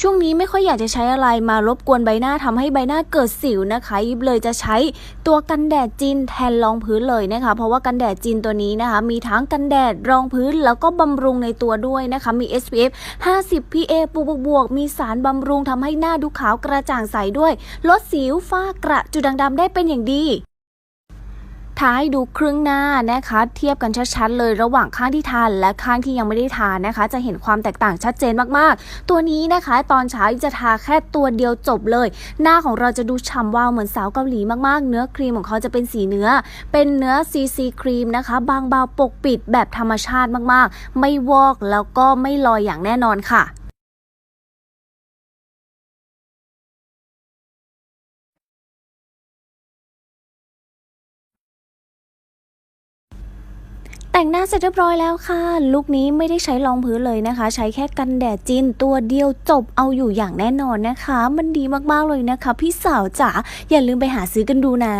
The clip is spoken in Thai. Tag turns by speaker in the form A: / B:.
A: ช่วงนี้ไม่ค่อยอยากจะใช้อะไรมารบกวนใบหน้าทำให้ใบหน้าเกิดสิวนะคะยิบเลยจะใช้ตัวกันแดดจีนแทนรองพื้นเลยนะคะ เพราะว่ากันแดดจีนตัวนี้นะคะ มีทั้งกันแดดรองพื้นแล้วก็บำรุงในตัวด้วยนะคะ มี SPF 50 PA บวกบวกมีสารบำรุงทำให้หน้าดูขาวกระจ่างใสด้วย ลดสิวฝ้ากระจุดด่างดำได้เป็นอย่างดี ท้ายดูครึ่งหน้านะคะ เทียบกันชัดๆเลยระหว่างข้างที่ทานและข้างที่ยังไม่ได้ทานนะคะ จะเห็นความแตกต่างชัดเจนมากๆ ตัวนี้นะคะ ตอนเช้าจะทาแค่ตัวเดียวจบเลย หน้าของเราจะดูฉ่ำวาวเหมือนสาวเกาหลีมากๆ เนื้อครีมของเขาจะเป็นสีเนื้อ เป็นเนื้อ CC ครีมนะคะ บางเบาปกปิดแบบธรรมชาติมากๆ ไม่วอกแล้วก็ไม่ลอยอย่างแน่นอนค่ะ แต่งหน้าเสร็จเรียบร้อยแล้วค่ะ ลุคนี้ไม่ได้ใช้รองพื้นเลยนะคะ ใช้แค่กันแดดจินตัวเดียวจบเอาอยู่อย่างแน่นอนนะคะ มันดีมากๆเลยนะคะ พี่สาวจ๋าอย่าลืมไปหาซื้อกันดูนะ